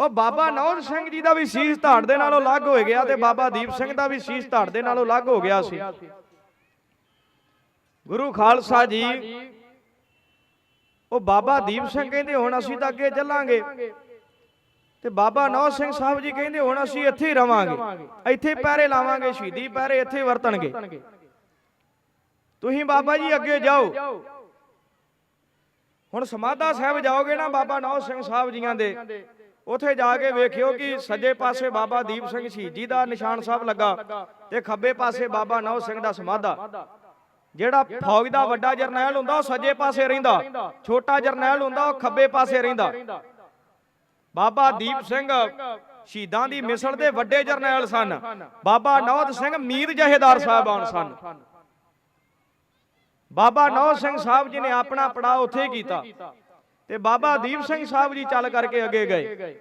ਉਹ ਬਾਬਾ ਨੌਰ ਸਿੰਘ ਜੀ ਦਾ ਵੀ ਸੀਸ ਧਾੜ ਦੇ ਨਾਲੋਂ ਅਲੱਗ ਹੋ ਗਿਆ ਤੇ ਬਾਬਾ ਦੀਪ ਸਿੰਘ ਦਾ ਵੀ ਸੀਸ ਧਾੜ ਦੇ ਨਾਲੋਂ ਅਲੱਗ ਹੋ ਗਿਆ ਸੀ। ਗੁਰੂ ਖਾਲਸਾ ਜੀ ਉਹ ਬਾਬਾ ਦੀਪ ਸਿੰਘ ਕਹਿੰਦੇ ਹੁਣ ਅਸੀਂ ਤਾਂ ਅੱਗੇ ਚੱਲਾਂਗੇ। ਤੇ ਬਾਬਾ ਨੌਰ ਸਿੰਘ ਸਾਹਿਬ ਜੀ ਕਹਿੰਦੇ ਹੁਣ ਅਸੀਂ ਇੱਥੇ ਹੀ ਰਵਾਂਗੇ। ਇੱਥੇ ਪੈਰੇ ਲਾਵਾਂਗੇ ਸ਼ਹੀਦੀ ਪੈਰੇ ਇੱਥੇ ਵਰਤਣਗੇ। ਤੁਸੀਂ ਬਾਬਾ ਜੀ ਅੱਗੇ ਜਾਓ। ਹੁਣ ਸਮਾਧਾ ਸਾਹਿਬ ਜਾਓਗੇ ਨਾ ਬਾਬਾ ਨੌਰ ਸਿੰਘ ਸਾਹਿਬ ਜੀਆਂ ਦੇ। ਉਥੇ ਜਾ ਕੇ ਵੇਖਿਓ ਕਿ ਸੱਜੇ ਪਾਸੇ ਬਾਬਾ ਦੀਪ ਸਿੰਘ ਸ਼ਹੀਦੀ ਦਾ ਨਿਸ਼ਾਨ ਸਾਹਿਬ ਲੱਗਾ ਤੇ ਖੱਬੇ ਪਾਸੇ ਬਾਬਾ ਨੌਰ ਸਿੰਘ ਦਾ ਸਮਾਧਾ। ਜਿਹੜਾ ਫੌਜ ਦਾ ਵੱਡਾ ਜਰਨੈਲ ਹੁੰਦਾ, ਉਹ ਸੱਜੇ ਪਾਸੇ ਰਹਿੰਦਾ। ਛੋਟਾ ਜਰਨੈਲ ਹੁੰਦਾ, ਉਹ ਖੱਬੇ ਪਾਸੇ ਰਹਿੰਦਾ। ਬਾਬਾ ਦੀਪ ਸਿੰਘ ਸ਼ਹੀਦਾਂ ਦੀ ਮਿਸਲ ਦੇ ਵੱਡੇ ਜਰਨੈਲ ਸਨ। ਬਾਬਾ ਨੌਦ ਸਿੰਘ ਮੀਰ ਜਹੇਦਾਰ ਸਾਹਿਬਾਨ ਸਨ। ਬਾਬਾ ਨੌਦ ਸਿੰਘ ਸਾਹਿਬ ਜੀ ਨੇ ਆਪਣਾ ਪੜਾਅ ਉੱਥੇ ਕੀਤਾ। ਤੇ ਬਾਬਾ ਦੀਪ ਸਿੰਘ ਸਾਹਿਬ ਜੀ ਚੱਲ ਕਰਕੇ ਅੱਗੇ ਗਏ।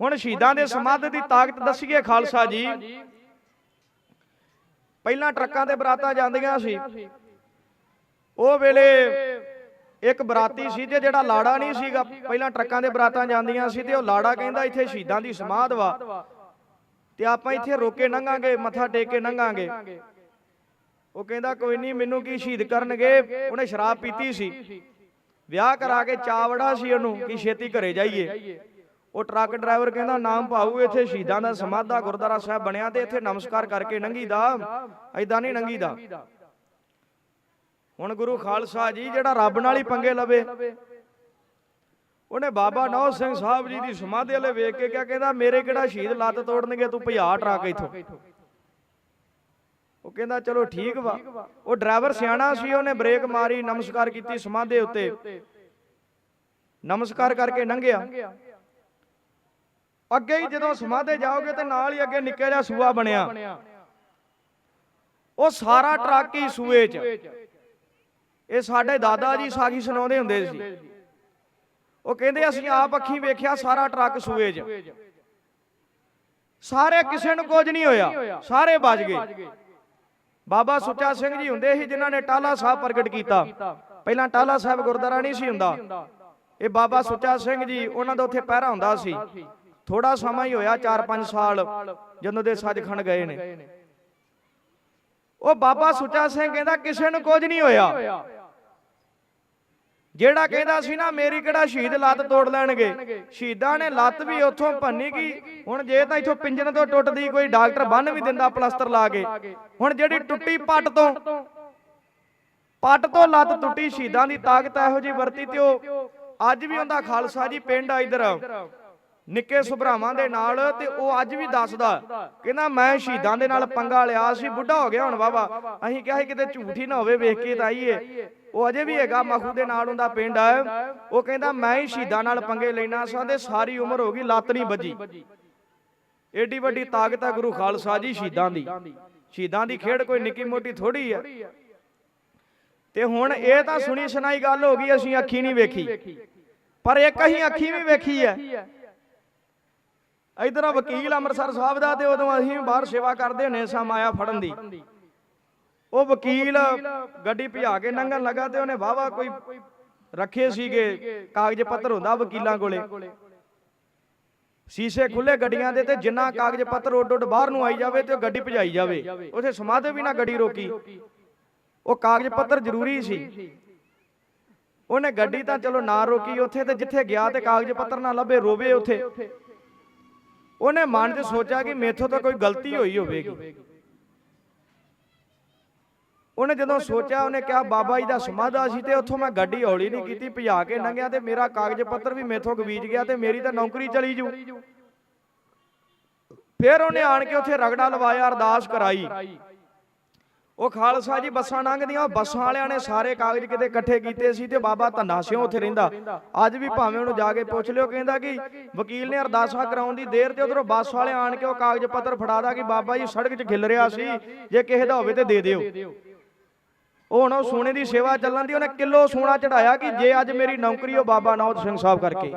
ਹੁਣ ਸ਼ਹੀਦਾਂ ਦੇ ਸਮਾਧ ਦੀ ਤਾਕਤ ਦੱਸੀਏ ਖਾਲਸਾ ਜੀ। ਪਹਿਲਾਂ ਟਰੱਕਾਂ ਤੇ ਬਰਾਤਾਂ ਜਾਂਦੀਆਂ ਸੀ। ਉਹ ਵੇਲੇ ਇੱਕ ਬਰਾਤੀ ਸੀ ਤੇ ਜਿਹੜਾ ਲਾੜਾ ਨਹੀਂ ਸੀਗਾ ਪਹਿਲਾਂ ਟਰੱਕਾਂ ਦੇ ਬਰਾਤਾਂ ਜਾਂਦੀਆਂ ਸੀ ਤੇ ਉਹ ਲਾੜਾ ਕਹਿੰਦਾ ਇੱਥੇ ਸ਼ਹੀਦਾਂ ਦੀ ਸਮਾਧ ਵਾ। ਤੇ ਆਪਾਂ ਇੱਥੇ ਰੋਕ ਲੰਘਾਂਗੇ ਮੱਥਾ ਟੇਕ ਕੇ ਲੰਘਾਂਗੇ ਉਹ ਕਹਿੰਦਾ ਕੋਈ ਨਹੀਂ ਮੈਨੂੰ ਕੀ ਸ਼ਹੀਦ ਕਰਨਗੇ? ਉਹਨੇ ਸ਼ਰਾਬ ਪੀਤੀ ਸੀ। ਵਿਆਹ ਕਰਾ ਕੇ ਚਾਵੜਾ ਸੀ ਉਹਨੂੰ ਕਿ ਛੇਤੀ ਘਰੇ ਜਾਈਏ। ਉਹ ਟਰੱਕ ਡਰਾਈਵਰ ਕਹਿੰਦਾ, ਨਾਮ ਭਾਊ ਇੱਥੇ ਸ਼ਹੀਦਾਂ ਦਾ ਸਮਾਧਾ ਗੁਰਦੁਆਰਾ ਸਾਹਿਬ ਬਣਿਆ ਤੇ ਇੱਥੇ ਨਮਸਕਾਰ ਕਰਕੇ ਲੰਘੀਦਾ ਐਦਾਂ ਨਹੀਂ ਲੰਘੀਦਾ ਹੁਣ ਗੁਰੂ ਖਾਲਸਾ ਜੀ ਜਿਹੜਾ ਰੱਬ ਨਾਲ ਹੀ ਪੰਗੇ ਲਵੇ। ਉਹਨੇ ਬਾਬਾ ਨੌ ਸਿੰਘ ਸਾਹਿਬ ਜੀ ਦੀ ਸਮਾਧੀ ਵਾਲੇ ਵੇਖ ਕੇ ਕਿਹਾ, ਕਹਿੰਦਾ, ਮੇਰੇ ਕਿਹੜਾ ਸ਼ਹੀਦ ਲੱਤ ਤੋੜਨਗੇ? ਤੂੰ ਭਜਾ ਟਰੱਕ ਇੱਥੋਂ। ਉਹ ਕਹਿੰਦਾ ਚਲੋ ਠੀਕ ਵਾ। ਉਹ ਡਰਾਈਵਰ ਸਿਆਣਾ ਸੀ ਉਹਨੇ ਬ੍ਰੇਕ ਮਾਰੀ ਨਮਸਕਾਰ ਕੀਤੀ ਸਮਾਧੇ ਉੱਤੇ। ਨਮਸਕਾਰ ਕਰਕੇ ਲੰਘਿਆ ਅੱਗੇ ਹੀ ਜਦੋਂ ਸਮਾਧੇ ਜਾਓਗੇ ਤੇ ਨਾਲ ਹੀ ਅੱਗੇ ਨਿੱਕਾ ਜਿਹਾ ਸੂਆ ਬਣਿਆ। ਉਹ ਸਾਰਾ ਟਰੱਕ ਹੀ ਸੂਏ 'ਚ। ਇਹ ਸਾਡੇ ਦਾਦਾ ਜੀ ਸਾਖੀ ਸੁਣਾਉਂਦੇ ਹੁੰਦੇ ਸੀ। ਉਹ ਕਹਿੰਦੇ ਅਸੀਂ ਆਪ ਅੱਖੀਂ ਵੇਖਿਆ ਸਾਰਾ ਟਰੱਕ ਸੂਏ 'ਚ। ਸਾਰੇ ਕਿਸੇ ਨੂੰ ਕੁਝ ਨਹੀਂ ਹੋਇਆ। ਸਾਰੇ ਬਚ ਗਏ। ਬਾਬਾ ਸੁੱਚਾ ਸਿੰਘ ਜੀ ਹੁੰਦੇ ਸੀ ਜਿਨ੍ਹਾਂ ਨੇ ਟਾਲਾ ਸਾਹਿਬ ਪ੍ਰਗਟ ਕੀਤਾ। ਪਹਿਲਾਂ ਟਾਲਾ ਸਾਹਿਬ ਗੁਰਦੁਆਰਾ ਨਹੀਂ ਸੀ ਹੁੰਦਾ। ਇਹ ਬਾਬਾ ਸੁੱਚਾ ਸਿੰਘ ਜੀ ਉਹਨਾਂ ਦਾ ਉੱਥੇ ਪਹਿਰਾ ਹੁੰਦਾ ਸੀ। ਥੋੜਾ ਸਮਾਂ ਹੀ ਹੋਇਆ 4-5 ਸਾਲ, ਜਦੋਂ ਦੇ ਸੱਚਖੰਡ ਗਏ ਨੇ। ਉਹ ਬਾਬਾ ਸੁੱਚਾ ਸਿੰਘ ਕਹਿੰਦਾ, ਕਿਸੇ ਨੂੰ ਕੁਝ ਨਹੀਂ ਹੋਇਆ। ਜਿਹੜਾ ਕਹਿੰਦਾ ਸੀ ਨਾ, ਮੇਰੀ ਕਿਹੜਾ ਸ਼ਹੀਦ ਲੱਤ ਤੋੜ ਲੈਣਗੇ? ਸ਼ਹੀਦਾਂ ਨੇ ਲੱਤ ਵੀ ਉੱਥੋਂ ਭੰਨੀ ਗਈ। ਹੁਣ ਜੇ ਤਾਂ ਇੱਥੋਂ ਪਿੰਜਣ ਤੋਂ ਟੁੱਟਦੀ ਕੋਈ ਡਾਕਟਰ ਬੰਨ ਵੀ ਦਿੰਦਾ ਪਲਸਤਰ ਲਾ ਕੇ। ਹੁਣ ਜਿਹੜੀ ਟੁੱਟੀ ਪੱਟ ਤੋਂ ਪੱਟ ਤੋਂ ਲੱਤ ਟੁੱਟੀ ਸ਼ਹੀਦਾਂ ਦੀ ਤਾਕਤ ਇਹੋ ਜੀ ਵਰਤੀ ਤੇ ਉਹ ਅੱਜ ਵੀ ਉਹਦਾ ਖਾਲਸਾ ਜੀ ਪਿੰਡ ਆ ਇਧਰ। ਨਿੱਕੇ ਸੁਭਰਾਵਾਂ ਦੇ ਨਾਲ ਤੇ ਉਹ ਅੱਜ ਵੀ ਦੱਸਦਾ ਕਹਿੰਦਾ ਮੈਂ ਸ਼ਹੀਦਾਂ ਦੇ ਨਾਲ ਪੰਗਾ ਲਿਆ ਸੀ, ਬੁੱਢਾ ਹੋ ਗਿਆ ਹੁਣ ਬਾਬਾ ਅਸੀਂ ਕਿਹਾ ਸੀ ਕਿਤੇ ਝੂਠ ਹੀ ਨਾ ਹੋਵੇ, ਵੇਖ ਕੇ ਤਾਂ ਆਈਏ। ਉਹ ਅਜੇ ਵੀ ਹੈਗਾ ਮਖੂ ਦੇ ਨਾਲ ਉਹਦਾ ਪਿੰਡ ਆ। ਉਹ ਕਹਿੰਦਾ, ਮੈਂ ਹੀ ਸ਼ਹੀਦਾਂ ਨਾਲ ਪੰਗੇ ਲੈਣਾ ਸਾਂ ਤੇ ਸਾਰੀ ਉਮਰ ਹੋ ਗਈ ਲੱਤ ਨਹੀਂ ਵੱਜੀ। ਏਡੀ ਵੱਡੀ ਤਾਕਤ ਆ ਗੁਰੂ ਖਾਲਸਾ ਜੀ ਸ਼ਹੀਦਾਂ ਦੀ। ਸ਼ਹੀਦਾਂ ਦੀ ਖੇਡ ਕੋਈ ਨਿੱਕੀ ਮੋਟੀ ਥੋੜੀ ਹੈ ਤੇ ਹੁਣ ਇਹ ਤਾਂ ਸੁਣੀ ਸੁਣਾਈ ਗੱਲ ਹੋ ਗਈ, ਅਸੀਂ ਅੱਖੀ ਨਹੀਂ ਵੇਖੀ। ਪਰ ਇੱਕ ਅਸੀਂ ਅੱਖੀ ਵੀ ਵੇਖੀ ਹੈ ਇਧਰ ਵਕੀਲ ਅੰਮ੍ਰਿਤਸਰ ਸਾਹਿਬ ਦਾ ਤੇ ਉਦੋਂ ਅਸੀਂ ਬਾਹਰ ਸੇਵਾ ਕਰਦੇ ਹੁੰਨੇ ਸਾਂ ਮਾਇਆ ਫੜਨ ਦੀ। ਉਹ ਵਕੀਲ ਗੱਡੀ ਭਜਾ ਕੇ ਲੰਘਣ ਲੱਗਾ ਤੇ ਉਹਨੇ ਵਾਵਾ ਕੋਈ ਰੱਖੇ ਸੀਗੇ ਕਾਗਜ਼ ਪੱਤਰ ਹੁੰਦਾ ਵਕੀਲਾਂ ਕੋਲੇ। ਸ਼ੀਸ਼ੇ ਖੁੱਲੇ ਗੱਡੀਆਂ ਦੇ ਤੇ ਜਿੰਨਾ ਕਾਗਜ਼ ਪੱਤਰ ਉੱਡ ਉੱਡ ਬਾਹਰ ਨੂੰ ਆਈ ਜਾਵੇ ਤੇ ਗੱਡੀ ਭਜਾਈ ਜਾਵੇ। ਉਥੇ ਸਮਾਧੇ ਵੀ ਨਾ ਗੱਡੀ ਰੋਕੀ। ਉਹ ਕਾਗਜ਼ ਪੱਤਰ ਜ਼ਰੂਰੀ ਸੀ। ਉਹਨੇ ਗੱਡੀ ਤਾਂ ਚਲੋ ਨਾ ਰੋਕੀ ਉੱਥੇ ਤੇ ਜਿੱਥੇ ਗਿਆ ਤੇ ਕਾਗਜ਼ ਪੱਤਰ ਨਾ ਲੱਭੇ ਰੋਵੇ ਉੱਥੇ। ਉਹਨੇ ਮਨ 'ਚ ਸੋਚਿਆ ਕਿ ਮੇਥੋਂ ਤਾਂ ਕੋਈ ਗਲਤੀ ਹੋਈ ਹੋਵੇਗੀ। ਉਹਨੇ ਜਦੋਂ ਸੋਚਿਆ ਉਹਨੇ ਕਿਹਾ ਬਾਬਾ ਜੀ ਦਾ ਸਮਾਧਾ ਸੀ ਤੇ ਉੱਥੋਂ ਮੈਂ ਗੱਡੀ ਹੌਲੀ ਨਹੀਂ ਕੀਤੀ ਭਜਾ ਕੇ ਲੰਘਿਆ ਤੇ ਮੇਰਾ ਕਾਗਜ਼ ਪੱਤਰ ਵੀ ਮੇਥੋਂ ਗਵੀਜ ਗਿਆ ਤੇ ਮੇਰੀ ਤਾਂ ਨੌਕਰੀ ਚਲੀ ਜੂ। ਫਿਰ ਉਹਨੇ ਆਣ ਕੇ ਉੱਥੇ ਰਗੜਾ ਲਵਾਇਆ ਅਰਦਾਸ ਕਰਾਈ। ਉਹ ਖਾਲਸਾ ਜੀ ਬੱਸਾਂ ਲੰਘਦੀਆਂ ਬੱਸਾਂ ਵਾਲਿਆਂ ਨੇ ਸਾਰੇ ਕਾਗਜ਼ ਕਿਤੇ ਇਕੱਠੇ ਕੀਤੇ ਸੀ ਤੇ ਬਾਬਾ ਧੰਨਾ ਸਿਓ ਉੱਥੇ ਰਹਿੰਦਾ। ਅੱਜ ਵੀ ਭਾਵੇਂ ਉਹਨੂੰ ਜਾ ਕੇ ਪੁੱਛ ਲਿਓ, ਕਹਿੰਦਾ ਕਿ ਵਕੀਲ ਨੇ ਅਰਦਾਸਾਂ ਕਰਾਉਣ ਦੀ ਦੇਰ ਤੇ ਉਧਰੋਂ ਬੱਸ ਵਾਲੇ ਆਣ ਕੇ ਉਹ ਕਾਗਜ਼ ਪੱਤਰ ਫੜਾਦਾ ਕਿ ਬਾਬਾ ਜੀ ਸੜਕ 'ਚ ਖਿਲ ਰਿਹਾ ਸੀ, ਜੇ ਕਿਸੇ ਦਾ ਹੋਵੇ ਤੇ ਦੇ ਦਿਓ। ਉਹ ਹੁਣ ਉਹ ਸੋਨੇ ਦੀ ਸੇਵਾ ਚੱਲਣ ਦੀ, ਉਹਨੇ ਕਿਲੋ ਸੋਨਾ ਚੜਾਇਆ ਕਿ ਜੇ ਅੱਜ ਮੇਰੀ ਨੌਕਰੀ ਉਹ ਬਾਬਾ ਨੌਤ ਸਿੰਘ ਸਾਹਿਬ ਕਰਕੇ।